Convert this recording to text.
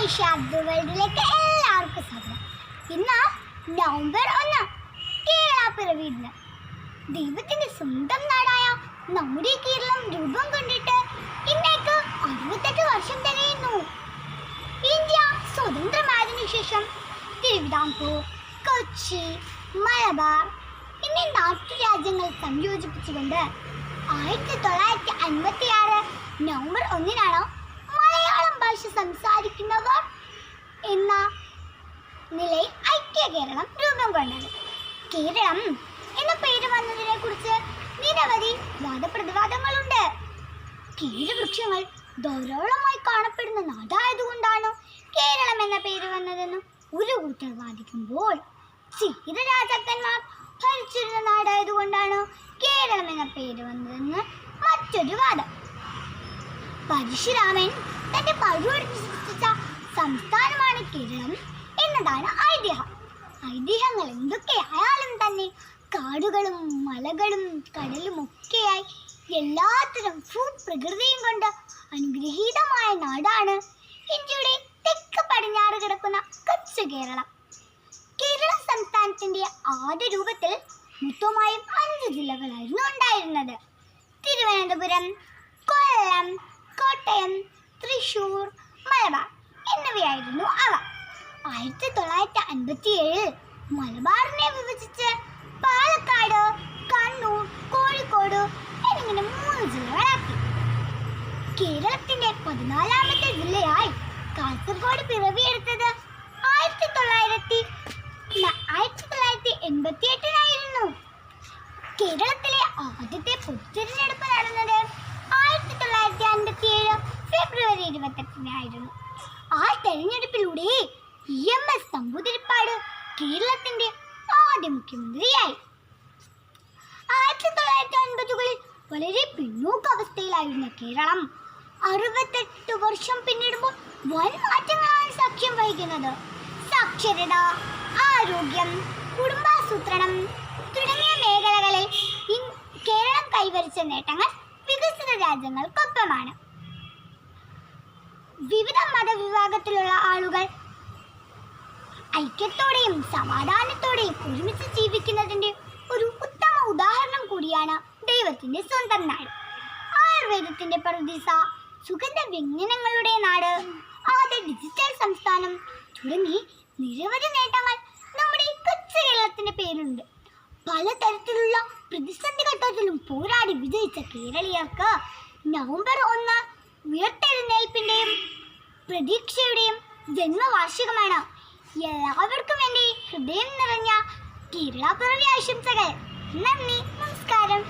ഐഷാദ് വേൾഡിലേക്ക് എല്ലാവർക്കും സ്വാഗതം. ഇന്ന് നവംബർ ഒന്ന് കേരള പിറവിയിടുന്ന് ദൈവത്തിന്റെ സ്വന്തം നാടായ നമ്മുടെ കേരളം രൂപം കൊണ്ടിട്ട് ഇന്നേക്ക് അറുപത്തെട്ട് വർഷം തികയുന്നു ഇന്ത്യ സ്വതന്ത്രമായതിനു ശേഷം തിരുവിതാംകൂർ കൊച്ചി മലബാർ എന്നീ നാട്ടുരാജ്യങ്ങൾ സംയോജിപ്പിച്ചുകൊണ്ട് ആയിരത്തി തൊള്ളായിരത്തി അൻപത്തി ആറ് നവംബർ ഒന്നിനാണ് കേരളം രൂപം കൊണ്ടത്. കേരളം എന്ന പേര് വന്നതിനെ കുറിച്ച് നിരവധി വാദപ്രതിവാദങ്ങളുണ്ട്. കീഴവൃക്ഷങ്ങൾ ധാരാളമായി കാണപ്പെടുന്ന നാടായതുകൊണ്ടാണ് കേരളം എന്ന പേര് വന്നതെന്ന് ഒരു കൂട്ടർ വാദിക്കുമ്പോൾ ചീര രാജാക്കന്മാർ ഭരിച്ചിരുന്ന നാടായതുകൊണ്ടാണ് കേരളം എന്ന പേര് വന്നതെന്ന് മറ്റൊരു വാദം. പരശുരാമൻ തന്റെ പഴുവടിച്ച് സൃഷ്ടിച്ച സംസ്ഥാനമാണ് കേരളം എന്നതാണ് ഐതിഹ്യം. ഐതിഹ്യങ്ങൾ എന്തൊക്കെയായാലും തന്നെ കാടുകളും മലകളും കടലും ഒക്കെയായി എല്ലാത്തരം ഭൂപ്രകൃതിയും കൊണ്ട് അനുഗ്രഹീതമായ നാടാണ് ഇന്ത്യയുടെ തെക്ക് പടിഞ്ഞാറ് കിടക്കുന്ന കച്ച് കേരളം. കേരള സംസ്ഥാനത്തിന്റെ ആദ്യ രൂപത്തിൽ മൊത്തമായും അഞ്ച് ജില്ലകളായിരുന്നു ഉണ്ടായിരുന്നത്. തിരുവനന്തപുരം കൊല്ലം കോട്ടയം തൃശൂർ മലബാർ എന്നിവയായിരുന്നു അവ. ആയിരത്തി തൊള്ളായിരത്തി അൻപത്തി ഏഴിൽ മലബാറിനെ വിഭജിച്ച് പാലക്കാട് കണ്ണൂർ കോഴിക്കോട് എന്നിങ്ങനെ മൂന്ന് ജില്ലകളാക്കി. കേരളത്തിന്റെ പതിനാലാമത്തെ ജില്ലയായി കാസർഗോഡ് പിറവിയെടുത്തത് ആയിരത്തി തൊള്ളായിരത്തി ആയിരത്തി തൊള്ളായിരത്തി എൺപത്തി എട്ടിനായിരുന്നു കേരളത്തിലെ ആദ്യത്തെ പൊതുതെരഞ്ഞെടുപ്പ് നടന്നത് ആയിരത്തി തൊള്ളായിരത്തി അൻപത്തി ഏഴ് ഫെബ്രുവരി ഇരുപത്തെട്ടിനായിരുന്നു. ആ തെരഞ്ഞെടുപ്പിലൂടെ ഇ എം എസ് നമ്പൂതിരിപ്പാട് കേരളത്തിന്റെ ആദ്യ മുഖ്യമന്ത്രിയായി. ആയിരത്തി തൊള്ളായിരത്തി അൻപതുകളിൽ വളരെ പിന്നോക്ക അവസ്ഥയിലായിരുന്ന കേരളം അറുപത്തെട്ട് വർഷം പിന്നിടുമ്പോൾ വൻ മാറ്റങ്ങളാണ് സാക്ഷ്യം വഹിക്കുന്നത്. സാക്ഷരത ആരോഗ്യം കുടുംബാസൂത്രണം തുടങ്ങിയ മേഖലകളിൽ കേരളം കൈവരിച്ച നേട്ടങ്ങൾ വികസിത രാജ്യങ്ങൾക്കൊപ്പമാണ്. വിവിധ മതവിഭാഗത്തിലുള്ള ആളുകൾ ഐക്യത്തോടെയും സമാധാനത്തോടെയും ഒരുമിച്ച് ജീവിക്കുന്നതിന്റെ ഒരു ഉത്തമ ഉദാഹരണം കൂടിയാണ് ദൈവത്തിന്റെ സ്വന്തം നാട്. ആയുർവേദത്തിന്റെ പ്രതീസ സുഗന്ധ വ്യഞ്ജനങ്ങളുടെ നാട് ആദ്യ ഡിജിറ്റൽ സംസ്ഥാനം തുടങ്ങി നിരവധി നേട്ടങ്ങൾ നമ്മുടെ കൊച്ചു കേരളത്തിന്റെ പേരുണ്ട് പലതരത്തിലുള്ള പ്രതിസന്ധി ഘട്ടത്തിലും പോരാടി വിജയിച്ച കേരളീയർക്ക് നവംബർ ഒന്ന് ഉയർത്തെഴുന്നേൽപ്പിന്റെയും പ്രതീക്ഷയുടെയും ജന്മവാർഷികമാണ് എല്ലാവർക്കും എന്റെ ഹൃദയം നിറഞ്ഞ കേരള പിറവി ആശംസകൾ. നന്ദി നമസ്കാരം.